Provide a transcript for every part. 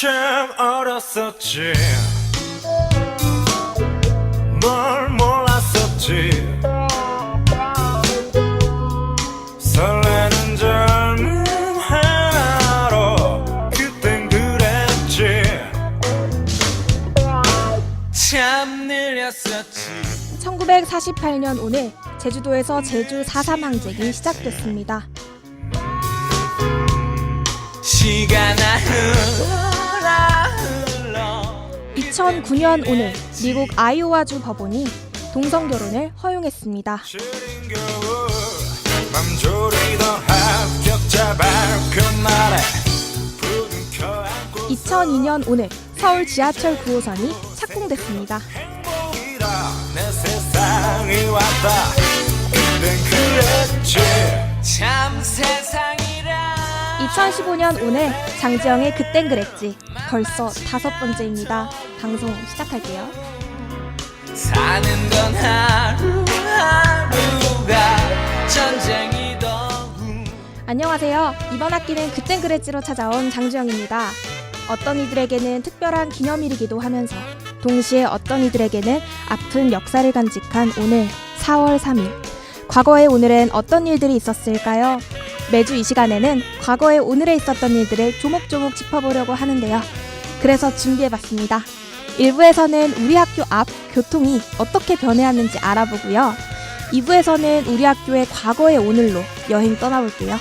참 어렸었지. 뭘 몰랐었지. 설레는 젊음 하나로 그땐 그랬지. 참 느렸었지. 1948년 오늘 제주도에서 제주 4.3 항쟁이 시작됐습니다. 시간아 흘러 흘러 2009년 오늘 미국 아이오와주 법원이 동성 결혼을 허용했습니다. 시린 겨울 맘 졸이던 합격자 발표 날에 부둥 켜안고 2002년 오늘 서울 지하철 9호선이 착공됐습니다. 행 2015년 오늘 장지영의 그땐 그랬지. 벌써 다섯 번째입니다. 방송 시작할게요. 사는 건 하루하루가 전쟁이더군 안녕하세요. 이번 학기는 그땐 그랬지로 찾아온 장주영입니다. 어떤 이들에게는 특별한 기념일이기도 하면서 동시에 어떤 이들에게는 아픈 역사를 간직한 오늘 4월 3일. 과거의 오늘엔 어떤 일들이 있었을까요? 매주 이 시간에는 과거의 오늘에 있었던 일들을 조목조목 짚어보려고 하는데요. 그래서 준비해봤습니다. 1부에서는 우리 학교 앞 교통이 어떻게 변해왔는지 알아보고요. 2부에서는 우리 학교의 과거의 오늘로 여행 떠나볼게요.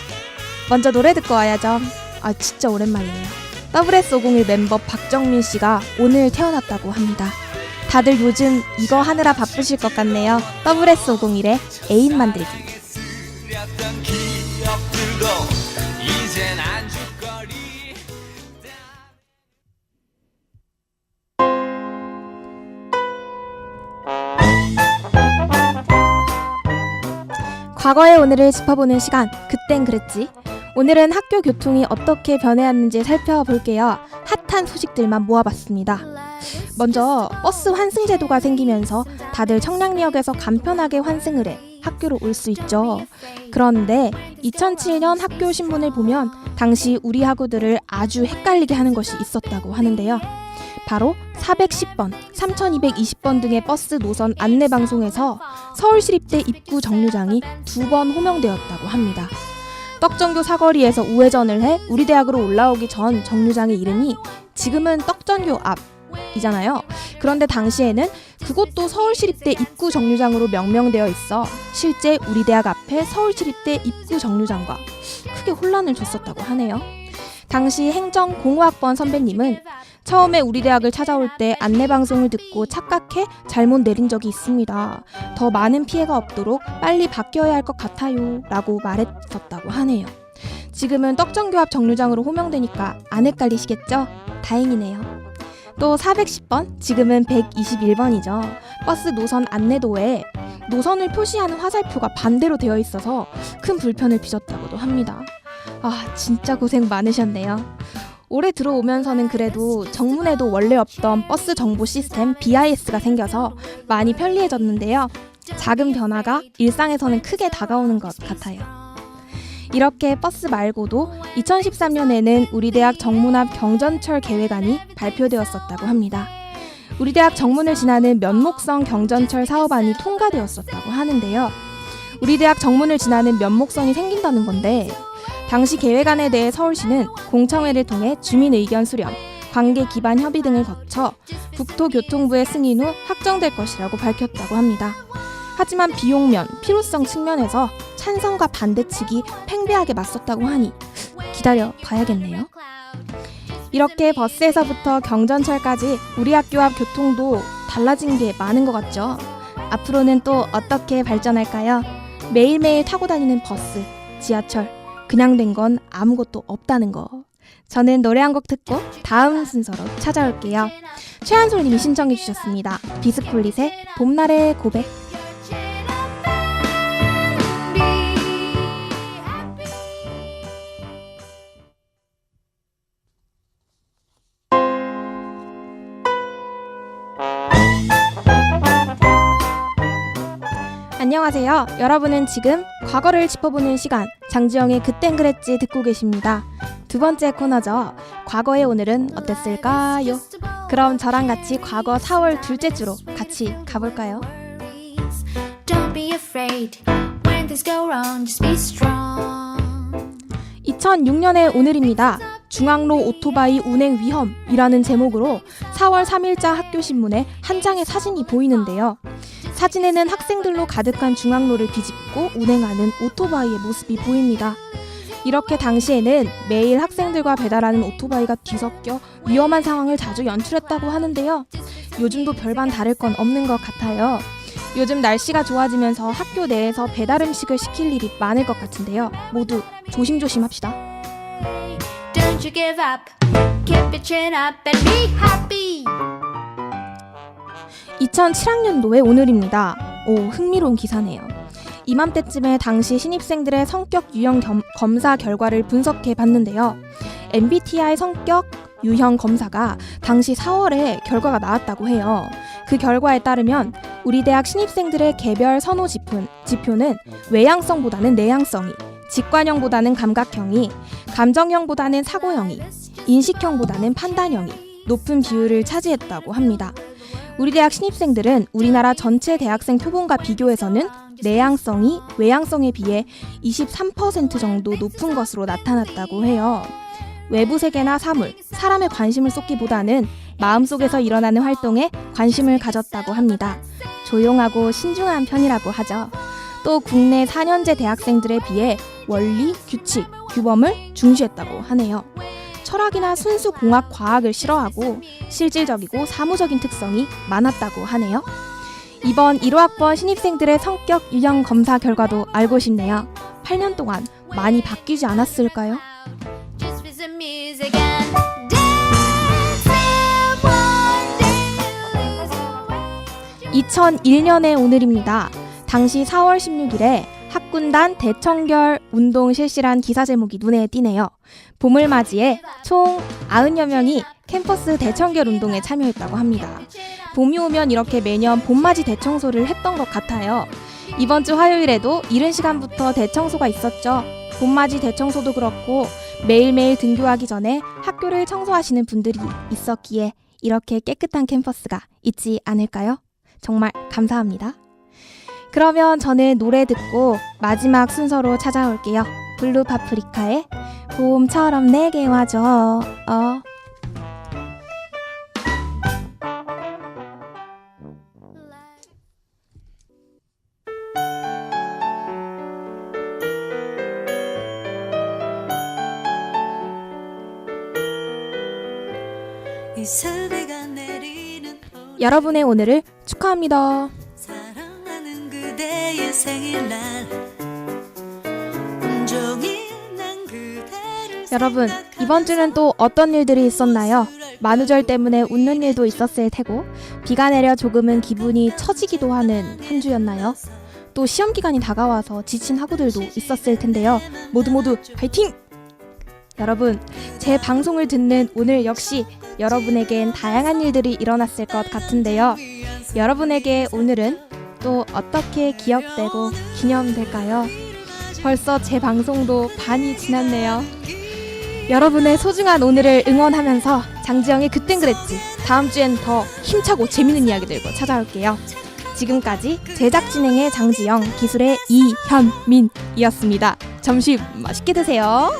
먼저 노래 듣고 와야죠. 아 진짜 오랜만이에요. WS501 멤버 박정민 씨가 오늘 태어났다고 합니다. 다들 요즘 이거 하느라 바쁘실 것 같네요. WS501의 애인 만들기. 과거의 오늘을 짚어보는 시간. 그땐 그랬지. 오늘은 학교 교통이 어떻게 변해왔는지 살펴볼게요. 핫한 소식들만 모아봤습니다. 먼저 버스 환승 제도가 생기면서 다들 청량리역에서 간편하게 환승을 해 학교로 올 수 있죠. 그런데 2007년 학교 신문을 보면 당시 우리 학우들을 아주 헷갈리게 하는 것이 있었다고 하는데요. 바로 410번, 3220번 등의 버스 노선 안내 방송에서 서울시립대 입구 정류장이 두 번 호명되었다고 합니다. 떡전교 사거리에서 우회전을 해 우리 대학으로 올라오기 전 정류장의 이름이 지금은 떡전교 앞이잖아요. 그런데 당시에는 그곳도 서울시립대 입구 정류장으로 명명되어 있어 실제 우리 대학 앞에 서울시립대 입구 정류장과 크게 혼란을 줬었다고 하네요. 당시 행정공학번 선배님은 처음에 우리 대학을 찾아올 때 안내 방송을 듣고 착각해 잘못 내린 적이 있습니다. 더 많은 피해가 없도록 빨리 바뀌어야 할 것 같아요. 라고 말했었다고 하네요. 지금은 떡전교 앞 정류장으로 호명되니까 안 헷갈리시겠죠? 다행이네요. 또 410번, 지금은 121번이죠. 버스 노선 안내도에 노선을 표시하는 화살표가 반대로 되어 있어서 큰 불편을 빚었다고도 합니다. 아, 진짜 고생 많으셨네요. 올해 들어오면서는 그래도 정문에도 원래 없던 버스 정보 시스템 BIS가 생겨서 많이 편리해졌는데요. 작은 변화가 일상에서는 크게 다가오는 것 같아요. 이렇게 버스 말고도 2013년에는 우리 대학 정문 앞 경전철 계획안이 발표되었었다고 합니다. 우리 대학 정문을 지나는 면목성 경전철 사업안이 통과되었었다고 하는데요. 우리 대학 정문을 지나는 면목성이 생긴다는 건데 당시 계획안에 대해 서울시는 공청회를 통해 주민 의견 수렴, 관계 기반 협의 등을 거쳐 국토교통부의 승인 후 확정될 것이라고 밝혔다고 합니다. 하지만 비용면, 필요성 측면에서 찬성과 반대 측이 팽배하게 맞섰다고 하니 기다려 봐야겠네요. 이렇게 버스에서부터 경전철까지 우리 학교 앞 교통도 달라진 게 많은 것 같죠? 앞으로는 또 어떻게 발전할까요? 매일매일 타고 다니는 버스, 지하철, 그냥 된 건 아무것도 없다는 거. 저는 노래 한 곡 듣고 다음 순서로 찾아올게요. 최한솔님이 신청해 주셨습니다. 비스콜릿의 봄날의 고백. 안녕하세요. 여러분은 지금 과거를 짚어보는 시간 장지영의 그땐 그랬지 듣고 계십니다. 두 번째 코너죠. 과거의 오늘은 어땠을까요? 그럼 저랑 같이 과거 4월 둘째 주로 같이 가볼까요? Don't be afraid when things go wrong, just be strong. 2006년의 오늘입니다. 중앙로 오토바이 운행 위험이라는 제목으로 4월 3일자 학교 신문에 한 장의 사진이 보이는데요. 사진에는 학생들로 가득한 중앙로를 비집고 운행하는 오토바이의 모습이 보입니다. 이렇게 당시에는 매일 학생들과 배달하는 오토바이가 뒤섞여 위험한 상황을 자주 연출했다고 하는데요. 요즘도 별반 다를 건 없는 것 같아요. 요즘 날씨가 좋아지면서 학교 내에서 배달 음식을 시킬 일이 많을 것 같은데요. 모두 조심조심 합시다. Don't you give up, keep your chin up and be happy. 2007학년도의 오늘입니다. 오, 흥미로운 기사네요. 이맘때쯤에 당시 신입생들의 성격 유형 겸- 검사 결과를 분석해 봤는데요. MBTI 성격 유형 검사가 당시 4월에 결과가 나왔다고 해요. 그 결과에 따르면 우리 대학 신입생들의 개별 선호 지표, 지표는 외향성보다는 내향성이, 직관형보다는 감각형이, 감정형보다는 사고형이, 인식형보다는 판단형이 높은 비율을 차지했다고 합니다. 우리 대학 신입생들은 우리나라 전체 대학생 표본과 비교해서는 내향성이 외향성에 비해 23% 정도 높은 것으로 나타났다고 해요. 외부 세계나 사물, 사람의 관심을 쏟기보다는 마음속에서 일어나는 활동에 관심을 가졌다고 합니다. 조용하고 신중한 편이라고 하죠. 또 국내 4년제 대학생들에 비해 원리, 규칙, 규범을 중시했다고 하네요. 철학이나 순수 공학 과학을 싫어하고 실질적이고 사무적인 특성이 많았다고 하네요. 이번 1호학번 신입생들의 성격 유형 검사 결과도 알고 싶네요. 8년 동안 많이 바뀌지 않았을까요? Just with some music and dance. If one day you lose your way. 2001년의 오늘입니다. 당시 4월 16일에 학군단 대청결 운동 실시란 기사 제목이 눈에 띄네요. 봄을 맞이해 총 90여 명이 캠퍼스 대청결 운동에 참여했다고 합니다. 봄이 오면 이렇게 매년 봄맞이 대청소를 했던 것 같아요. 이번 주 화요일에도 이른 시간부터 대청소가 있었죠. 봄맞이 대청소도 그렇고 매일매일 등교하기 전에 학교를 청소하시는 분들이 있었기에 이렇게 깨끗한 캠퍼스가 있지 않을까요? 정말 감사합니다. 그러면 저는 노래 듣고 마지막 순서로 찾아올게요. 블루 파프리카의 봄처럼 내게 와줘. 어. 여러분의 오늘을 축하합니다. 그대의 생일날 여러분, 이번 주는 또 어떤 일들이 있었나요? 만우절 때문에 웃는 일도 있었을 테고, 비가 내려 조금은 기분이 처지기도 하는 한 주였나요? 또 시험 기간이 다가와서 지친 학우들도 있었을 텐데요. 모두 모두 파이팅! 여러분, 제 방송을 듣는 오늘 역시 여러분에겐 다양한 일들이 일어났을 것 같은데요. 여러분에게 오늘은 또 어떻게 기억되고 기념될까요? 벌써 제 방송도 반이 지났네요. 여러분의 소중한 오늘을 응원하면서 장지영의 그땐 그랬지. 다음 주엔 더 힘차고 재밌는 이야기 들고 찾아올게요. 지금까지 제작 진행의 장지영, 기술의 이현민이었습니다. 점심 맛있게 드세요.